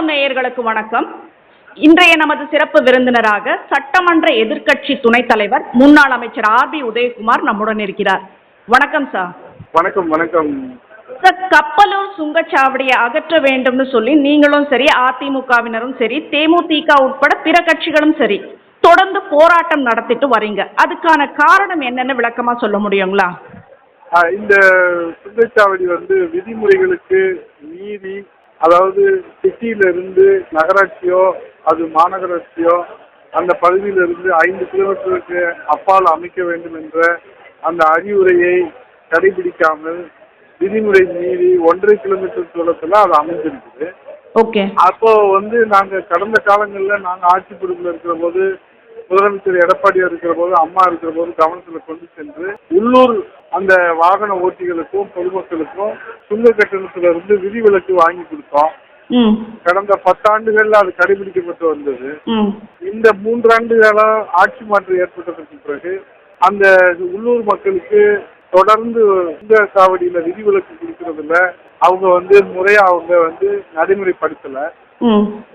குரலமங்கலம் நேயர்களுக்கு வணக்கம். இன்றைய நமது சிறப்பு விருந்தினராக சட்டமன்ற எதிர்க்கட்சி துணைத் தலைவர் முன்னாள் அமைச்சர் ஆர் பி உதயகுமார் நம்முடன் இருக்கிறார். வணக்கம் சார் வணக்கம் வணக்கம். சார் கப்பலூர் சுங்கச்சாவடியை அகற்ற வேண்டும்னு சொல்லி நீங்களும் சரி அதிமுகவினரும் சரி தேமுதிக உட்பட பிற கட்சிகளும் சரி தொடர்ந்து போராட்டம் நடத்திட்டு வரீங்க. அதுக்கான காரணம் என்னன்னு விளக்கமா சொல்ல முடியுங்களா? இந்த சுங்கச்சாவடி வந்து விதிமுறைகளுக்கு மீறி அதாவது சிட்டியில இருந்து நகராட்சியோ அது மாநகராட்சியோ அந்த பகுதியில இருந்து ஐந்து கிலோமீட்டருக்கு அப்பால் அமைக்க வேண்டும் என்ற அந்த அறிவுரையை கடைபிடிக்காமல் விதிமுறை மீறி ஒன்றரை கிலோமீட்டர் தூரத்தில் அது அமைஞ்சிருக்குது. ஓகே. அப்போ வந்து நாங்க கடந்த காலங்களில் நாங்க ஆட்சி பொறுப்பில் இருக்கிற போது முதலமைச்சர் எடப்பாடியார் இருக்கிற போது அம்மா இருக்கிற போது கவனத்தில் கொண்டு சென்று உள்ளூர் அந்த வாகன ஓட்டிகளுக்கும் பொதுமக்களுக்கும் சுங்க கட்டணத்துல இருந்து விதிவிலக்கு வாங்கி கொடுத்தோம். கடந்த பத்தாண்டுகள்ல அது கடைபிடிக்கப்பட்டு வந்தது. இந்த மூன்றாண்டுகளா ஆட்சி மாற்றம் ஏற்பட்டதற்கு பிறகு அந்த உள்ளூர் மக்களுக்கு தொடர்ந்து இந்த சாவடியில விதிவிலக்கு கொடுக்கறதுல அவங்க வந்து முறையா அவங்க வந்து நடைமுறைப்படுத்தல.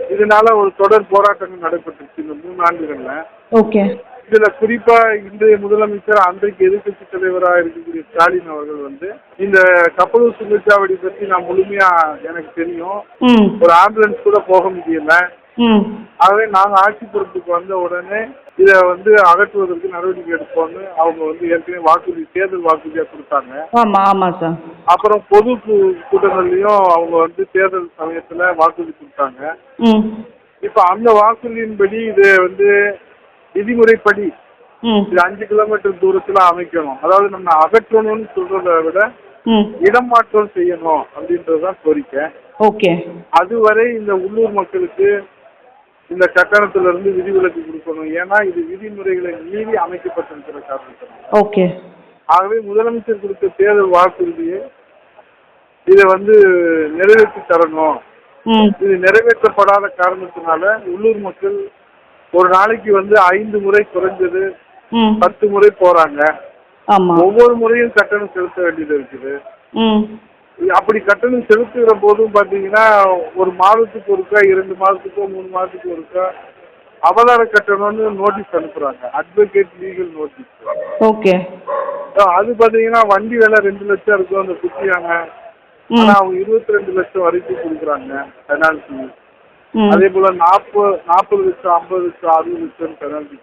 இதனால ஒரு தொடர் போராட்டங்கள் நடைபெற்றுச்சு இந்த மூணு ஆண்டுகள்ல. ஓகே. இதுல குறிப்பா இன்றைய முதலமைச்சர் அன்றைக்கு எதிர்க்கட்சி தலைவராக இருக்கக்கூடிய ஸ்டாலின் அவர்கள் வந்து இந்த கப்பலூர் சுங்கச்சாவடி பற்றி நான் முழுமையா எனக்கு தெரியும். ஒரு ஆம்புலன்ஸ் கூட போக முடியல. ஆகவே நாங்கள் ஆட்சி பொறுப்புக்கு வந்த உடனே இதை வந்து அகற்றுவதற்கு நடவடிக்கை எடுப்போம்னு அவங்க வந்து ஏற்கனவே வாக்குறுதி தேர்தல் வாக்குறுதியாக கொடுத்தாங்க. ஆமா ஆமா சார் அப்புறம் பொது கூட்டங்கள்லையும் அவங்க வந்து தேர்தல் சமயத்தில் வாக்குறுதி கொடுத்தாங்க. ம். இப்போ அந்த வாக்குறுதியின்படி இது வந்து விதிமுறைப்படி இது அஞ்சு கிலோமீட்டர் தூரத்தில் அமைக்கணும். அதாவது நம்ம அகற்றணும்னு சொல்றதை விட ம். இடம் மாற்றம் செய்யணும் அப்படின்றது தான் கோரிக்கை. ஓகே. அதுவரை இந்த உள்ளூர் மக்களுக்கு இந்த கட்டணத்துல இருந்து விதிவிலக்கு கொடுக்கணும். ஏன்னா இது விதிமுறைகளை மீறி அமைக்கப்பட்டிருக்கிற காரணத்தினால ஓகே. ஆகவே முதலமைச்சர் கொடுத்த தேர்தல் வாக்குறுதியை இதை வந்து நிறைவேற்றி தரணும். இது நிறைவேற்றப்படாத காரணத்தினால உள்ளூர் மக்கள் ஒரு நாளைக்கு வந்து ஐந்து முறை குறைஞ்சது பத்து முறை போறாங்க. ஒவ்வொரு முறையும் கட்டணம் செலுத்த வேண்டியது இருக்குது. அப்படி கட்டணம் செலுத்துகிற போதும் பார்த்தீங்கன்னா ஒரு மாதத்துக்கு ஒருக்கா இரண்டு மாதத்துக்கோ மூணு மாதத்துக்கு ஒருக்கா அவதார கட்டணம்னு நோட்டீஸ் அனுப்புறாங்க. அட்வொகேட் லீகல் நோட்டீஸ் ஓகே அது பார்த்தீங்கன்னா வண்டி விலை ரெண்டு லட்சம் இருக்கும் அந்த குட்டியாங்க. ஆனா அவங்க இருபத்தி ரெண்டு லட்சம் வரைக்கும் கொடுக்குறாங்க பெனால்ட்டி ம். அதே போல நாற்பது நாற்பது லட்சம் ஐம்பது லட்சம் அறுபது லட்சம் பெனால்ட்டி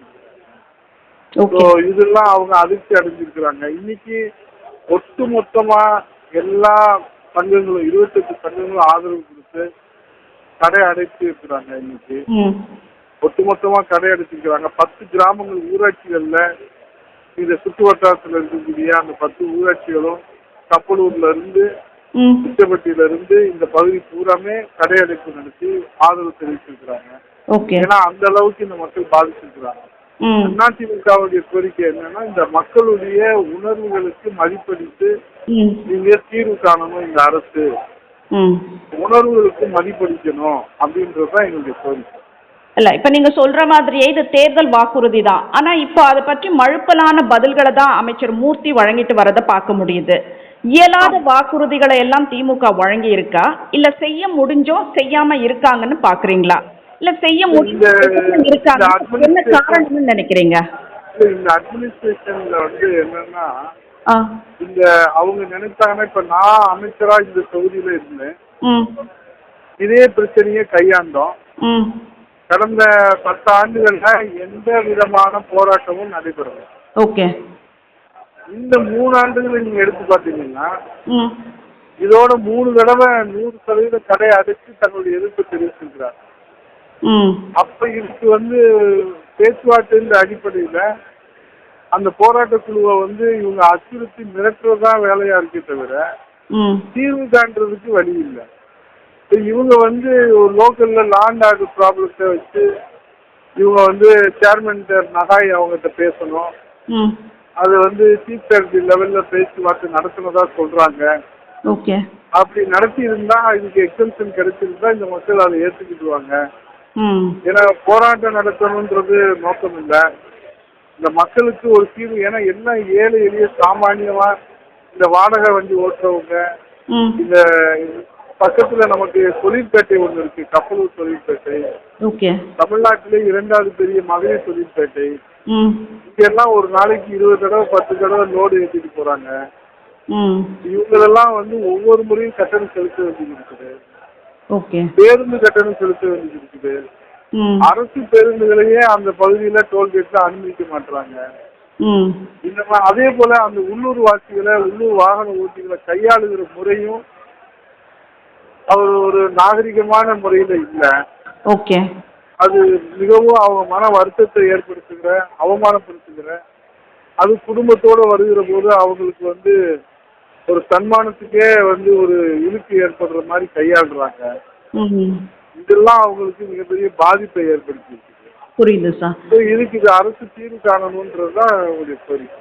ஸோ இதெல்லாம் அவங்க அதிர்ச்சி அடைஞ்சிருக்கிறாங்க. இன்னைக்கு ஒட்டு மொத்தமா எல்லா சங்கங்களும் இருபத்தெட்டு சங்கங்களும் ஆதரவு கொடுத்து கடை அடைத்து இருக்கிறாங்க இன்னைக்கு. ஒட்டுமொத்தமா கடை அடைச்சிருக்கிறாங்க. பத்து கிராமங்கள் ஊராட்சிகள்ல இந்த சுற்று வட்டாரத்தில் இருக்கக்கூடிய அந்த பத்து ஊராட்சிகளும் கப்பலூர்ல இருந்து திட்டப்பட்டியில இருந்து இந்த பகுதி பூராமே கடை அடைப்பு நடத்தி ஆதரவு தெரிவிச்சிருக்கிறாங்க. ஓகே. ஏன்னா அந்த அளவுக்கு இந்த மக்கள் பாதிச்சிருக்கிறாங்க. அதிமுகவுடைய கோரிக்கை என்னன்னா இந்த மக்களுடைய உணர்வுகளுக்கு மதிப்பளித்து நீங்க தீர்வு காணணும் இந்த அரசு. உணர்வுகளுக்கு மதிப்பளிக்கணும் அப்படின்றது தான் எங்களுடைய கோரிக்கை. இல்ல இப்ப நீங்க சொல்ற மாதிரியே இது தேர்தல் வாக்குறுதி தான். ஆனா இப்போ அதை பற்றி மழுப்பலான பதில்களை தான் அமைச்சர் மூர்த்தி வழங்கிட்டு வரதை பார்க்க முடியுது. இயலாத வாக்குறுதிகளை எல்லாம் திமுக வழங்கி இருக்கா இல்ல செய்ய முடிஞ்சோம் செய்யாம இருக்காங்கன்னு பாக்குறீங்களா? இல்ல செய்ய இருக்காங்க இந்த என்ன காரணம்னு நினைக்கிறீங்க? இந்த அட்மினிஸ்ட்ரேஷன்ல வந்து என்னன்னா இந்த அவங்க நினைச்சாங்கன்னா இப்ப நான் அமைச்சரா இந்த தொகுதியில இருந்தேன். இதே பிரச்சனையை கையாண்டோம். கடந்த பத்து ஆண்டுகள்ல எந்த விதமான போராட்டமும் நடைபெறல ஓகே. இந்த மூணு ஆண்டுகளை நீங்க எடுத்து பார்த்தீங்கன்னா ம். இதோட மூணு தடவை நூறு சதவீத கடை அடைச்சு தங்களுடைய எதிர்ப்பு தெரிவிச்சிருக்கிறார். அப்ப இதுக்கு வந்து பேச்சுவார்த்தைன்ற அடிப்படையில அந்த போராட்ட குழுவை வந்து இவங்க அச்சுறுத்தி மிரட்டுறதா வேலையா இருக்கே தவிர தீர்வு காண்றதுக்கு வழி இல்லை. இவங்க வந்து ஒரு லோக்கல்ல லாண்ட் ஆர்டர் ப்ராப்ளத்தை வச்சு இவங்க வந்து சேர்மன் நகாய் அவங்ககிட்ட பேசணும். அது வந்து சீஃப் செக்ரட்டரி லெவல்ல பேச்சுவார்த்தை நடத்தினதா சொல்றாங்க. ஓகே. அப்படி நடத்தி இருந்தா இதுக்கு எக்ஸம்ஷன் கிடைச்சிருந்தா இந்த மக்கள் அதை ஏற்றுக்கிடுவாங்க ம். ஏன்னா போராட்டம் நடத்தணுன்றது நோக்கம் இல்லை இந்த மக்களுக்கு ஒரு தீர்வு. ஏன்னா எல்லாம் ஏழை எளிய சாமானியமா இந்த வாடகை வண்டி ஓட்டுறவங்க இந்த பக்கத்துல நமக்கு தொழிற்பேட்டை ஒன்று இருக்கு கப்பலூர் தொழிற்பேட்டை தமிழ்நாட்டிலே இரண்டாவது பெரிய மகளிர் தொழிற்பேட்டை ம். இங்கெல்லாம் ஒரு நாளைக்கு இருபது தடவை பத்து தடவை லோடு ஏற்றிட்டு போறாங்க. இவங்களெல்லாம் வந்து ஒவ்வொரு முறையும் கட்டணம் செலுத்த வேண்டியது இருக்குது பேருந்து கட்டணம் செலுத்த வேண்டியது இருக்குது அரசு பேருந்துகளையே அந்த பகுதியில டோல்கேட்ல அனுமதிக்க மாட்டாங்க இந்த அதே போல அந்த உள்ளூர் வாசிகளை உள்ளூர் வாகன ஓட்டிகளை கையாளுகிற முறையும் அவர் ஒரு நாகரிகமான முறையில இல்லை. ஓகே. அது மிகவும் அவங்க மன வருத்தத்தை ஏற்படுத்துகிற அவமானப்படுத்துகிற அது குடும்பத்தோட வருகிற போது அவங்களுக்கு வந்து ஒரு சன்மானத்துக்கே வந்து ஒரு இழுக்கு ஏற்படுற மாதிரி கையாளுறாங்க. இதெல்லாம் அவங்களுக்கு மிகப்பெரிய பாதிப்பை ஏற்படுத்தியிருக்கு. புரியுது சார் இதுக்கு இது அரசு தீர்வு காணணுன்றது தான் என்னுடைய கோரிக்கை.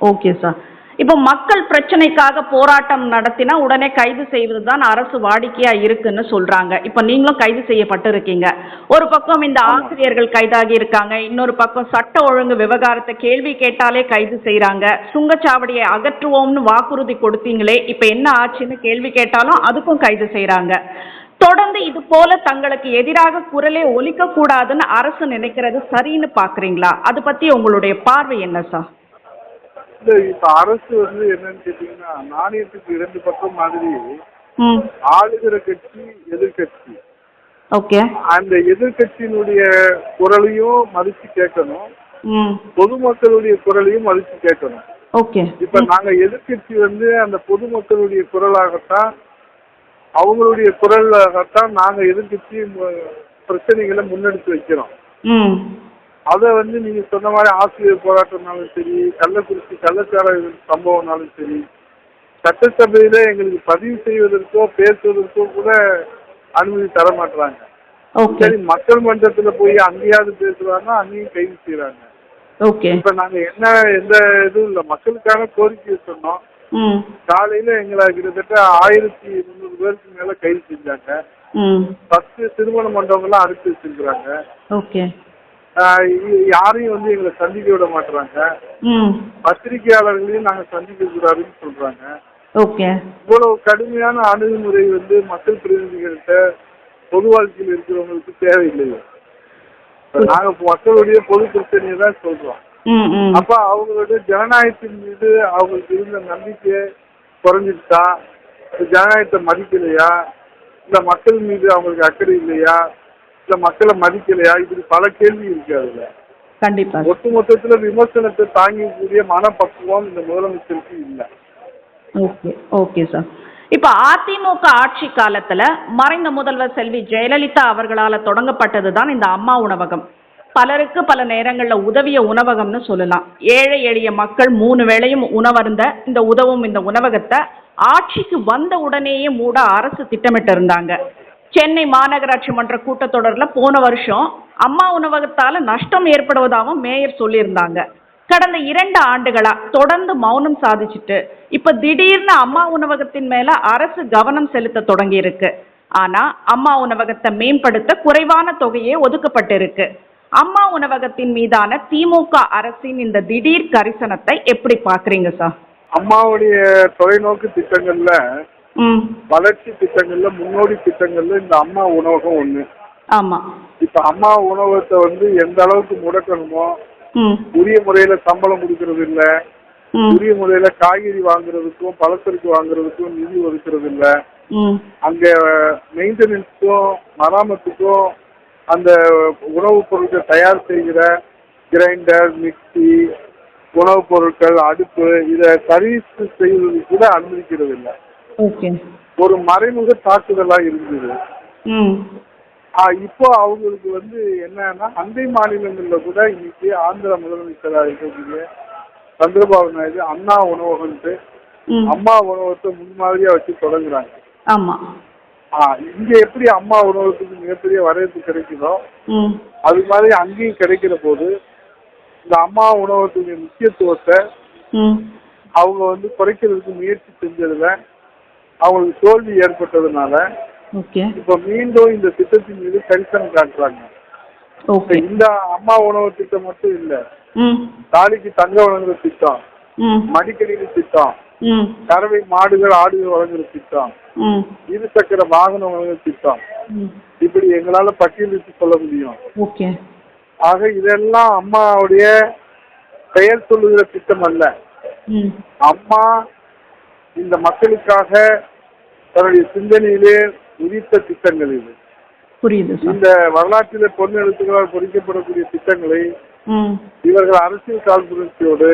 ஓகே சார் இப்போ மக்கள் பிரச்சனைக்காக போராட்டம் நடத்தினா உடனே கைது செய்வது தான் அரசு வாடிக்கையா இருக்குன்னு சொல்றாங்க. இப்போ நீங்களும் கைது செய்யப்பட்டிருக்கீங்க. ஒரு பக்கம் இந்த ஆசிரியர்கள் கைதாகி இருக்காங்க. இன்னொரு பக்கம் சட்ட ஒழுங்கு விவகாரத்தை கேள்வி கேட்டாலே கைது செய்றாங்க. சுங்கச்சாவடியை அகற்றுவோம்னு வாக்குறுதி கொடுத்தீங்களே இப்போ என்ன ஆச்சுன்னு கேள்வி கேட்டாலும் அதுக்கும் கைது செய்றாங்க. தொடர்ந்து இது போல தங்களுக்கு எதிராக குரலே ஒலிக்க கூடாதுன்னு அரசு நினைக்கிறது சரின்னு பாக்குறீங்களா? அது பத்தி உங்களுடைய பார்வை என்ன சார்? இப்போ அரசு வந்து என்னன்னு கேட்டிங்கன்னா நாணயத்துக்கு இரண்டு பக்கம் மாதிரி ஆளுகிற கட்சி எதிர்கட்சி. ஓகே. அந்த எதிர்கட்சியினுடைய குரலையும் மதித்து கேட்கணும். பொதுமக்களுடைய குரலையும் மதித்து கேட்கணும். ஓகே. இப்ப நாங்க எதிர்க்கட்சி வந்து அந்த பொதுமக்களுடைய குரலாகத்தான் அவங்களுடைய குரலாகத்தான் நாங்க மு- பிரச்சனைகளை முன்னெடுத்து வைக்கிறோம். அதை வந்து நீங்க சொன்ன மாதிரி ஆசிரியர் போராட்டம்னாலும் சரி கள்ளக்குறிச்சி கள்ளச்சார சம்பவம்னாலும் சரி சட்டசபையில எங்களுக்கு பதிவு செய்வதற்கோ பேசுவதற்கோ கூட அனுமதி தர மாட்டுறாங்க ஓகே. சரி மக்கள் மன்றத்துல போய் அங்கேயாவது பேசுறாங்க அங்கேயும் கைது செய்யறாங்க இப்ப நாங்க என்ன எந்த இதுவும் இல்ல. மக்களுக்கான கோரிக்கையை சொன்னோம். காலையில எங்களை கிட்டத்தட்ட ஆயிரத்தி முந்நூறு பேருக்கு மேல கைது செஞ்சாங்க. பத்து திருமண மண்டபங்கள்லாம் அடைச்சு வச்சிருக்கிறாங்க. ஓகே. ஆஹ் இ- யாரையும் வந்து எங்களை சந்திக்க விட மாட்டுறாங்க பத்திரிகையாளர்களையும் நாங்க சந்திக்க கூடாதுன்னு சொல்றாங்க. இவ்வளவு கடுமையான அணுகுமுறை வந்து மக்கள் பிரதிநிதிகள்கிட்ட பொது வாழ்க்கையில் இருக்கிறவங்களுக்கு தேவையில்லையே. இப்ப நாங்க மக்களுடைய பொது பிரச்சனையை தான் சொல்றோம். அப்ப அவங்களுடைய ஜனநாயகத்தின் மீது அவங்களுக்கு இருந்த நம்பிக்கை குறைஞ்சிருச்சா? ஜனநாயகத்தை மதிக்கலையா? இல்ல மக்கள் மீது அவங்களுக்கு அக்கறை இல்லையா? இல்ல மக்களை மதிக்கலையா? இப்படி பல கேள்வி இருக்கு அதுல. கண்டிப்பா. ஒட்டு மொத்தத்துல விமர்சனத்தை தாங்கக்கூடிய மனப்பக்குவம் இந்த முதலமைச்சருக்கு இல்லை. Okay okay sir. இப்போ அதிமுக ஆட்சி காலத்துல மறைந்த முதல்வர் செல்வி ஜெயலலிதா அவர்களால தொடங்கப்பட்டது தான் இந்த அம்மா உணவகம். பலருக்கு பல நேரங்களில் உதவிய உணவகம்னு சொல்லலாம். ஏழை எளிய மக்கள் மூணு வேளையும் உணவருந்த இந்த உதவும் இந்த உணவகத்தை ஆட்சிக்கு வந்த உடனேயே மூட அரசு திட்டமிட்டு இருந்தாங்க சென்னை மாநகராட்சி மன்ற கூட்டத்தொடரில் போன வருஷம் அம்மா உணவகத்தால் நஷ்டம் ஏற்படுவதாகவும் மேயர் சொல்லியிருந்தாங்க. கடந்த இரண்டு ஆண்டுகளா தொடர்ந்து மௌனம் சாதிச்சுட்டு இப்ப திடீர்னு அம்மா உணவகத்தின் மேல அரசு கவனம் செலுத்த தொடங்கி இருக்கு ஆனா அம்மா உணவகத்தை மேம்படுத்த குறைவான தொகையே ஒதுக்கப்பட்டிருக்கு. அம்மா உணவகத்தின் மீதான திமுக அரசின் இந்த திடீர் கரிசனத்தை எப்படி பாக்குறீங்க சார் அம்மாவுடைய தொலைநோக்கு திட்டங்கள்ல வளர்ச்சி திட்டங்கள்ல முன்னோடி திட்டங்கள்ல இந்த அம்மா உணவகம் ஒண்ணு. ஆமா. இப்ப அம்மா உணவகத்தை வந்து எந்த அளவுக்கு முடக்கணுமோ உரிய முறையில சம்பளம் கொடுக்கறது இல்ல உரிய முறையில காய்கறி வாங்குறதுக்கும் பலசரக்கு வாங்குறதுக்கும் நிதி ஒதுக்குறது இல்ல. அங்க மெயின்டெனன்ஸுக்கும் மராமத்துக்கும் அந்த உணவுப் பொருட்கள் தயார் செய்கிற கிரைண்டர் மிக்ஸி உணவுப் பொருட்கள் அடுப்பு இதை சர்வீஸ் செய்வதற்கு கூட அனுமதிக்கிறது இல்லை ஒரு மறைமுக தாக்குதலா இருந்தது. இப்போ அவங்களுக்கு வந்து என்னன்னா அண்டை மாநிலங்கள்ல கூட இன்னைக்கு ஆந்திர முதலமைச்சராக இருக்கக்கூடிய சந்திரபாபு நாயுடு அண்ணா உணவகம்ட்டு அம்மா உணவகத்தை முன்மாதிரியா வச்சு தொடங்குறாங்க. ஆமா. இங்க எப்படி அம்மா உணவகத்துக்கு மிகப்பெரிய வரவேற்பு கிடைக்குதோ அது மாதிரி அங்கேயும் கிடைக்கிற போது இந்த அம்மா உணவகத்துடைய முக்கியத்துவத்தை அவங்க வந்து குறைக்கிறதுக்கு முயற்சி செஞ்சதுல அவங்களுக்கு தோல்வி ஏற்பட்டதுனால இப்ப மீண்டும் இந்த திட்டத்தின் மீது கரிசனம் காட்டுறாங்க. இந்த அம்மா உணவு திட்டம் மட்டும் இல்ல தாலிக்கு தங்க வழங்குற திட்டம் மடிக்கணினி திட்டம் கறவை மாடுகள் ஆடுகள் வழங்குற திட்டம். இருசக்கர வாகனம் வழங்குற திட்டம். இப்படி எங்களால பட்டியலிட்டு சொல்ல முடியும். ஆக இதெல்லாம் அம்மாவுடைய பெயர் சொல்லுகிற திட்டம் அல்ல. அம்மா இந்த மக்களுக்காக தன்னுடைய சிந்தனையிலே உதித்த திட்டங்கள் இது. புரியுது இந்த வரலாற்றிலே பொன் எழுத்துக்களால் பொறிக்கப்படக்கூடிய திட்டங்களை இவர்கள் அரசியல் காழ்ப்புணர்ச்சியோடு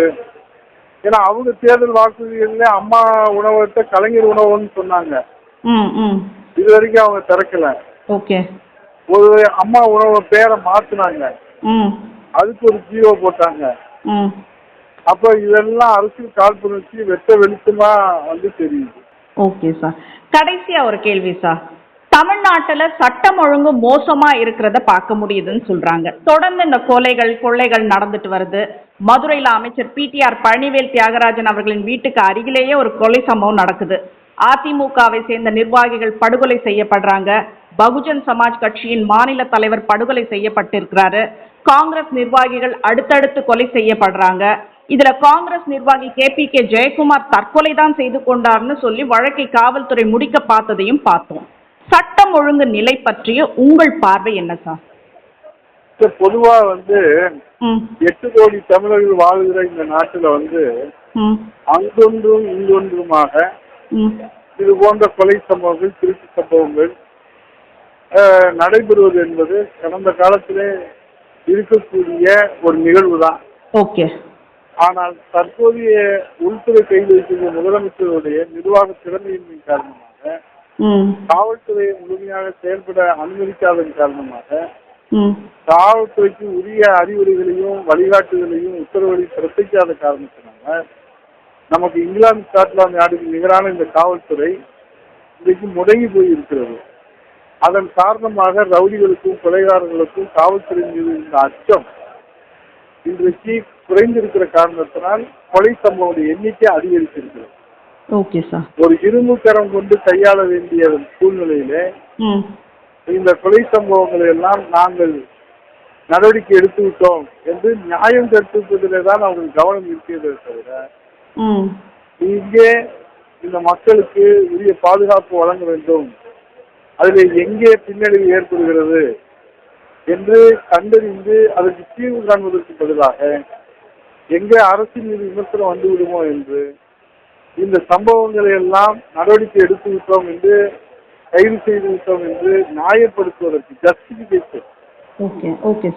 ஏன்னா அவங்க தேர்தல் வாக்குறுதிகளில் அம்மா உணவகத்தை கலைஞர் உணவுன்னு சொன்னாங்க. ம் ம். இது வரைக்கும் அவங்க திறக்கல. ஓகே. ஒரு அம்மா உணவு பேரை மாத்துனாங்க. ம். அதுக்கு ஒரு ஜியோ போட்டாங்க. ம். அப்ப இதெல்லாம் அரசியல் காழ்ப்புணர்ச்சி வெட்ட வெளிச்சமா வந்து தெரியுது. Okay sir. கடைசியா ஒரு கேள்வி சார். தமிழ்நாட்டுல சட்டம் ஒழுங்கு மோசமா இருக்கிறத பார்க்க முடியுதுன்னு சொல்றாங்க. தொடர்ந்து இந்த கொலைகள் கொள்ளைகள் நடந்துட்டு வருது. மதுரையில் அமைச்சர் பிடிஆர் பழனிவேல் தியாகராஜன் அவர்களின் வீட்டுக்கு அருகிலேயே ஒரு கொலை சம்பவம் நடக்குது. அதிமுகவை சேர்ந்த நிர்வாகிகள் படுகொலை செய்யப்படுறாங்க. பகுஜன் சமாஜ் கட்சியின் மாநில தலைவர் படுகொலை செய்யப்பட்டிருக்கிறாரு. காங்கிரஸ் நிர்வாகிகள் அடுத்தடுத்து கொலை செய்யப்படுறாங்க. இதுல காங்கிரஸ் நிர்வாகி கே. பி. கே. ஜெயக்குமார் தற்கொலை தான் செய்து கொண்டார்னு சொல்லி வழக்கை காவல்துறை முடிக்க பார்த்ததையும் பார்த்தோம். சட்டம் ஒழுங்கு நிலை பற்றிய உங்கள் பார்வை என்ன சார்? இப்ப பொதுவா வந்து எட்டு கோடி தமிழர்கள் வாழுகிற இந்த நாட்டுல வந்து அங்கொன்றும் இங்கொன்றுமாக இது போன்ற கொலை சம்பவங்கள் திருட்டு சம்பவங்கள் நடைபெறுவது என்பது கடந்த காலத்திலே இருக்கக்கூடிய ஒரு நிகழ்வு தான் ஓகே. ஆனால் தற்போதைய உள்துறை கைது வைத்திருந்த முதலமைச்சருடைய நிர்வாக திறமையின்மை காரணமாக ம். காவல்துறையை முழுமையாக செயல்பட அனுமதிக்காததன் காரணமாக காவல்துறைக்கு உரிய அறிவுரைகளையும் வழிகாட்டுதலையும் உத்தரவுகளையும் பிறப்பிக்காத காரணத்தினால நமக்கு இங்கிலாந்து ஸ்காட்லாந்து நாடுக்கு நிகரான இந்த காவல்துறை இன்றைக்கு முடங்கி போய் இருக்கிறது அதன் காரணமாக ரவுடிகளுக்கும் கொலைகாரர்களுக்கும் காவல்துறை மீது இந்த அச்சம் இன்றைக்கு குறைந்திருக்கிற காரணத்தினால் கொலை சம்பவம் எண்ணிக்கை அதிகரித்திருக்கிறது. ஒரு இரும்பு கரம் கொண்டு கையாள வேண்டிய சூழ்நிலையிலே இந்த கொலை சம்பவங்களை எல்லாம் நாங்கள் நடவடிக்கை எடுத்து விட்டோம் என்று நியாயம் கற்பிப்பதிலே தான் அவங்களுக்கு கவனம் இருக்கிறதே தவிர இங்கே இந்த மக்களுக்கு உரிய பாதுகாப்பு வழங்க வேண்டும். அதில் எங்கே பின்னடைவு ஏற்படுகிறது என்று கண்டறிந்து அதற்கு தீர்வு காண்பதற்கு பதிலாக எங்கே அரசின் மீது விமர்சனம் வந்து விடுமோ என்று இந்த சம்பவங்களை எல்லாம் நடவடிக்கை எடுத்து விட்டோம் என்று கைது செய்து விட்டோம் என்று நியாயப்படுத்துவதற்கு ஜஸ்டிபிகேஷன்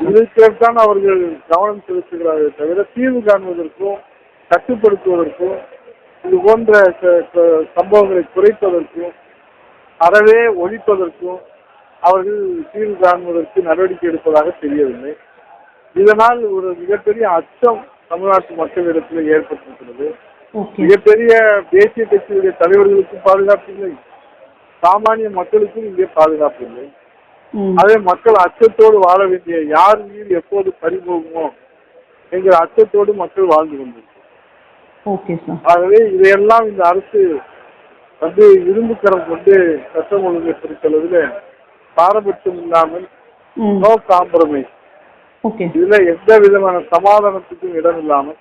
இதற்குத்தான் அவர்கள் கவனம் செலுத்துகிறார்கள் தவிர தீர்வு காண்பதற்கும் கட்டுப்படுத்துவதற்கும் இது போன்ற சம்பவங்களை குறைப்பதற்கும் அறவே ஒழிப்பதற்கும் அவர்கள் தீர்வு காண்பதற்கு நடவடிக்கை எடுப்பதாக தெரியவில்லை. இதனால் ஒரு மிகப்பெரிய அச்சம் தமிழ்நாட்டு மக்களிடத்தில் ஏற்பட்டிருக்கிறது. மிகப்பெரிய தேசிய கட்சியுடைய தலைவர்களுக்கும் பாதுகாப்பு இல்லை. சாமானிய மக்களுக்கும் இங்கே பாதுகாப்பு இல்லை. அதே மக்கள் அச்சத்தோடு வாழ வேண்டிய யார் மீது எப்போது பறிபோகுமோ என்கிற அச்சத்தோடு மக்கள் வாழ்ந்து சார். ஆகவே இதையெல்லாம் இந்த அரசு வந்து இரும்பு கரம் கொண்டு சட்டம் ஒழுங்கை பொறுத்தளவில் பாரபட்சம் இல்லாமல் நோ காம்ப்ரமைஸ் இதுல எந்த விதமான சமாதானத்துக்கும் இடம் இல்லாமல்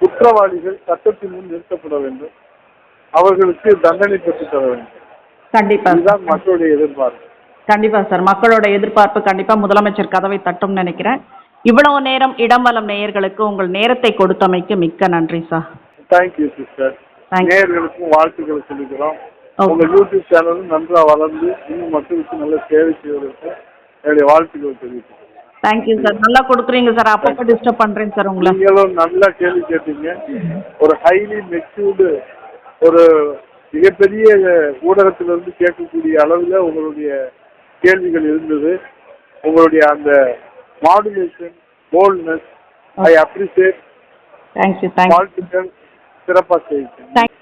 குற்றவாளிகள் சட்டத்தின் முன் நிறுத்தப்பட வேண்டும். அவர்களுக்கு தண்டனை பெற்றுத் தர வேண்டும். கண்டிப்பா. மக்களுடைய எதிர்பார்ப்பு. கண்டிப்பா சார். மக்களோட எதிர்பார்ப்பு கண்டிப்பா முதலமைச்சர் கதவை தட்டும்னு நினைக்கிறேன். இவ்வளவு நேரம் இடம் வலம் நேயர்களுக்கு உங்கள் நேரத்தை கொடுத்தமைக்கு மிக்க நன்றி சார். Thank you sister. நேயர்களுக்கும் வாழ்த்துக்களை சொல்லிக்கிறோம். உங்க யூடியூப் சேனலும் நன்றா வளர்ந்து இன்னும் மக்களுக்கு நல்ல சேவை செய்வதற்கு என்னுடைய வாழ்த்துக்களை தெரிவிக்கிறேன் தேங்க்யூ சார் நல்லா கொடுக்குறீங்க சார் அப்பப்போ டிஸ்டர்ப் பண்றேன் சார் உங்களை. நீங்களும் நல்ல கேள்வி கேட்டீங்க. ஒரு ஹைலி மெச்சூர்டு ஒரு மிகப்பெரிய ஊடகத்திலிருந்து கேட்கக்கூடிய அளவில் உங்களுடைய கேள்விகள் இருந்தது. உங்களுடைய அந்த மாடுலேஷன் போல்ட்னஸ் ஐ அப்ரிசியேட் வாழ்த்துக்கள். சிறப்பாக செய்யுங்க